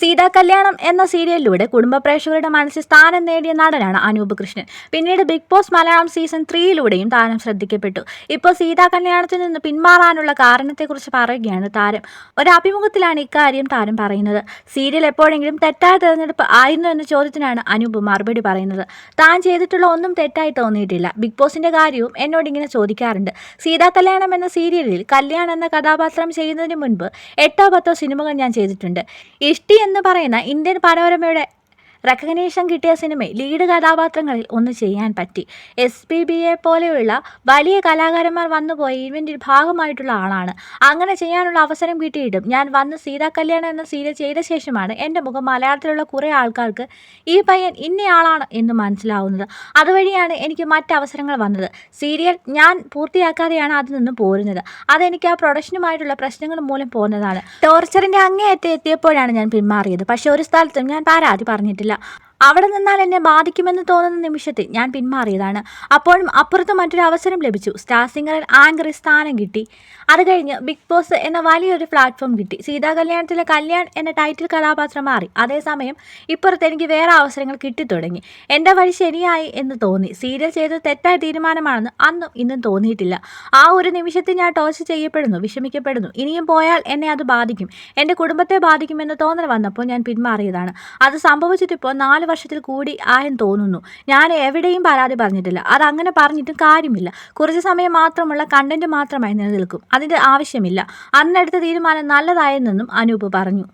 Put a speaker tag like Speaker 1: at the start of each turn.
Speaker 1: സീതാ കല്യാണം എന്ന സീരിയലിലൂടെ കുടുംബ പ്രേക്ഷകരുടെ മനസ്സിൽ സ്ഥാനം നേടിയ നടനാണ് അനൂപ് കൃഷ്ണൻ. പിന്നീട് ബിഗ് ബോസ് മലയാളം സീസൺ ത്രീയിലൂടെയും താരം ശ്രദ്ധിക്കപ്പെട്ടു. ഇപ്പോൾ സീതാ കല്യാണത്തിൽ നിന്ന് പിന്മാറാനുള്ള കാരണത്തെക്കുറിച്ച് പറയുകയാണ് താരം. ഒരു അഭിമുഖത്തിലാണ് ഇക്കാര്യം താരം പറയുന്നത്. സീരിയൽ എപ്പോഴെങ്കിലും തെറ്റായ തെരഞ്ഞെടുപ്പ് ആയിരുന്നു എന്ന ചോദ്യത്തിനാണ് അനൂപ് മറുപടി പറയുന്നത്. താൻ ചെയ്തിട്ടുള്ള ഒന്നും തെറ്റായി തോന്നിയിട്ടില്ല. ബിഗ് ബോസിന്റെ കാര്യവും എന്നോട് ഇങ്ങനെ ചോദിക്കാറുണ്ട്. സീതാ കല്യാണം എന്ന സീരിയലിൽ കല്യാൺ എന്ന കഥാപാത്രം ചെയ്യുന്നതിന് മുൻപ് എട്ടോ പത്തോ സിനിമകൾ ഞാൻ ചെയ്തിട്ടുണ്ട്. ഇഷ്ടി എന്ന് പറയുന്ന ഇന്ത്യൻ പനോരമയുടെ റെക്കഗ്നേഷൻ കിട്ടിയ സിനിമയിൽ ലീഡ് കഥാപാത്രങ്ങളിൽ ഒന്ന് ചെയ്യാൻ പറ്റി. എസ് പി ബിയെ പോലെയുള്ള വലിയ കലാകാരന്മാർ വന്നുപോയ ഇവന്റിൽ ഭാഗമായിട്ടുള്ള ആളാണ്. അങ്ങനെ ചെയ്യാനുള്ള അവസരം കിട്ടിയിട്ടും ഞാൻ വന്ന് സീതാ കല്യാണം എന്ന സീരിയൽ ചെയ്ത ശേഷമാണ് എന്റെ മുഖം മലയാളത്തിലുള്ള കുറേ ആൾക്കാർക്ക് ഈ പയ്യൻ ഇന്നയാളാണ് എന്ന് മനസ്സിലാവുന്നത്. അതുവഴിയാണ് എനിക്ക് മറ്റ് അവസരങ്ങൾ വന്നത്. സീരിയൽ ഞാൻ പൂർത്തിയാക്കാതെയാണ് അതിൽ നിന്ന് പോരുന്നത്. അതെനിക്ക് ആ പ്രൊഡക്ഷനുമായിട്ടുള്ള പ്രശ്നങ്ങൾ മൂലം പോകുന്നതാണ് ടോർച്ചറിന്റെ അങ്ങേയറ്റം എത്തിയപ്പോഴാണ് ഞാൻ പിന്മാറിയത്. പക്ഷേ ഒരു സ്ഥലത്തും ഞാൻ പരാതി പറഞ്ഞിട്ടില്ല. لا അവിടെ നിന്നാൽ എന്നെ ബാധിക്കുമെന്ന് തോന്നുന്ന നിമിഷത്തിൽ ഞാൻ പിന്മാറിയതാണ്. അപ്പോഴും അപ്പുറത്ത് മറ്റൊരു അവസരം ലഭിച്ചു. സ്റ്റാർ സിംഗറിൽ ആങ്കറിൽ സ്ഥാനം കിട്ടി. അത് കഴിഞ്ഞ് ബിഗ് ബോസ് എന്ന വലിയൊരു പ്ലാറ്റ്ഫോം കിട്ടി. സീതാ കല്യാണത്തിലെ കല്യാൺ എന്ന ടൈറ്റിൽ കഥാപാത്രം മാറി. അതേസമയം ഇപ്പുറത്ത് എനിക്ക് വേറെ അവസരങ്ങൾ കിട്ടിത്തുടങ്ങി. എന്റെ വഴി ശരിയായി എന്ന് തോന്നി. സീരിയൽ ചെയ്തത് തെറ്റായ തീരുമാനമാണെന്ന് അന്നും ഇന്നും തോന്നിയിട്ടില്ല. ആ ഒരു നിമിഷത്തിൽ ഞാൻ ടോർച്ച് ചെയ്യപ്പെടുന്നു വിഷമിക്കപ്പെടുന്നു. ഇനിയും പോയാൽ എന്നെ അത് ബാധിക്കും. എന്റെ കുടുംബത്തെ ബാധിക്കുമെന്ന് തോന്നൽ വന്നപ്പോൾ ഞാൻ പിന്മാറിയതാണ്. അത് സംഭവിച്ചിട്ടിപ്പോൾ നാല് വർഷത്തിൽ കൂടി ആയെന്ന് തോന്നുന്നു. ഞാൻ എവിടെയും പരാതി പറഞ്ഞിട്ടില്ല. അത് അങ്ങനെ പറഞ്ഞിട്ടും കാര്യമില്ല. കുറച്ച് സമയം മാത്രമുള്ള കണ്ടന്റ് മാത്രമായി നിലനിൽക്കും. അതിന്റെ ആവശ്യമില്ല. അന്നെടുത്ത തീരുമാനം നല്ലതായെന്നും അനൂപ് പറഞ്ഞു.